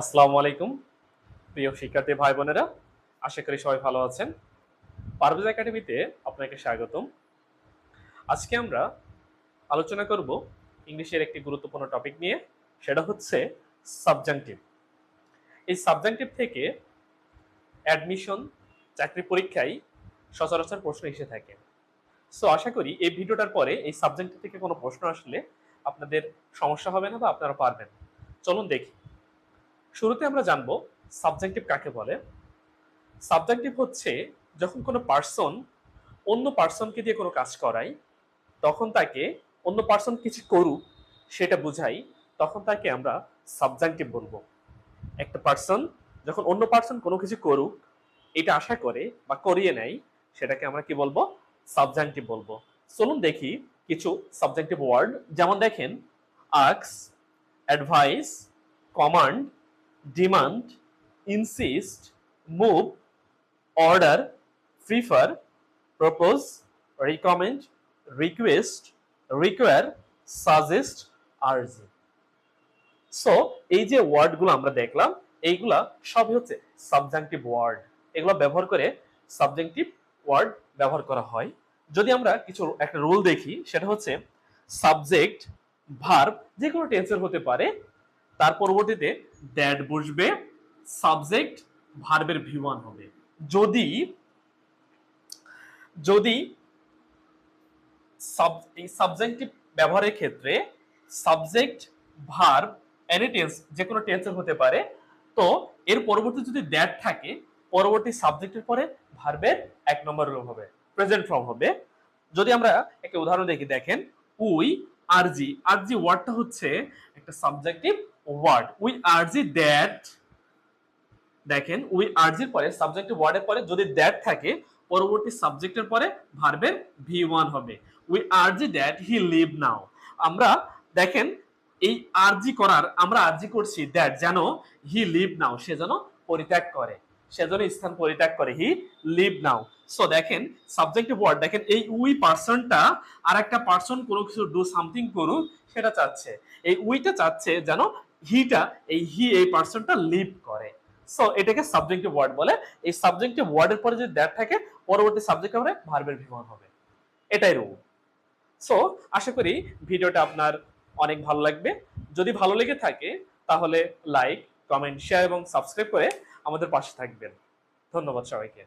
আসসালামু আলাইকুম। প্রিয় শিক্ষার্থী ভাই বোনেরা আশা করি সবাই ভালো আছেন। পারভেজ একাডেমিতে আপনাকে স্বাগতম। আজকে আমরা আলোচনা করব ইংলিশের একটি গুরুত্বপূর্ণ টপিক নিয়ে, সেটা হচ্ছে সাবজাংটিভ এই সাবজাংটিভ থেকে অ্যাডমিশন, চাকরি পরীক্ষায় সচরাচর প্রশ্ন এসে থাকে। সো আশা করি এই ভিডিওটার পরে এই সাবজেক্ট থেকে কোনো প্রশ্ন আসলে আপনাদের সমস্যা হবে না বা আপনারা পারবেন। চলুন দেখি। শুরুতে আমরা জানব সাবজেক্টিভ কাকে বলে। সাবজেক্টিভ হচ্ছে যখন কোনো পার্সন অন্য পার্সনকে দিয়ে কোনো কাজ করায়, তখন তাকে অন্য পার্সন কিছু করুক, সেটা বুঝাই, তখন তাকে আমরা সাবজেক্টিভ বলব। একটা পার্সন যখন অন্য পার্সন কোনো কিছু করুক, এটা আশা করে বা করিয়ে নেয়, সেটাকে আমরা কি বলব? সাবজেক্টিভ বলব। চলুন দেখি কিছু সাবজেক্টিভ ওয়ার্ড যেমন দেখেন আক্স advise command demand insist move order prefer propose recommend request require suggest urge so এই যে ওয়ার্ডগুলো আমরা দেখলাম, এইগুলা সবই হচ্ছে সাবজেক্টিভ ওয়ার্ড এগুলো ব্যবহার করে সাবজেক্টিভ ওয়ার্ড ব্যবহার করা হয়। যদি আমরা কিছু একটা রুল দেখি, সেটা হচ্ছে সাবজেক্ট ভার্ব যে কোনো টেন্সের হতে পারে তার পরবর্তীতে দ্যাট বসবে সাবজেক্ট ভার্বের ভি ওয়ান হবে। যদি যদি এই সাবজেক্টিভ ব্যবহারের ক্ষেত্রে সাবজেক্ট ভার্ব এনি টেন্স যে কোনো টেন্সের হতে পারে, তো এর পরবর্তী যদি দ্যাট থাকে, পরবর্তী সাবজেক্টের পরে ভার্বের এক নম্বর রূপ হবে প্রেজেন্ট ফর্ম হবে। যদি আমরা একটা উদাহরণ দেখি, দেখেন, উই আরজি আরজি ওয়ার্ডটা হচ্ছে একটা subjective word we urge that দেখেন উই আরজির পরে সাবজেক্টিভ ওয়ার্ডের পরে যদি দ্যাট থাকে, পরবর্তী সাবজেক্টের পরে ভার্বের ভি ওয়ান হবে। We urge that he leave now আমরা, দেখেন, এই আরজি করার, আমরা আরজি করছি দ্যাট যেন হি লিভ নাও সে যেন পরিত্যাগ করে। সে যেন স্থান পরিত্যাগ করে হি লিভ নাও সো দেখেন সাবজেক্টিভ ওয়ার্ড দেখেন, এই উই পার্সনটা আর একটা পার্সন কোনো কিছু ডু সামথিং করুক, সেটা চাচ্ছে। এই উইটা চাচ্ছে যেন হিটা এই হি এই পার্সনটা লিভ করে। সো এটাকে সাবজেক্টিভ ওয়ার্ড বলে। এই সাবজেক্টিভ ওয়ার্ডের পরে যদি দ্যাট থাকে, পরবর্তী সাবজেক্ট হবে ভার্বের বিমান হবে। এটাই রুল সো আশা করি ভিডিওটা আপনার অনেক ভালো লাগবে। যদি ভালো লেগে থাকে, তাহলে লাইক কমেন্ট শেয়ার এবং সাবস্ক্রাইব করে আমাদের পাশে থাকবেন। ধন্যবাদ সবাইকে।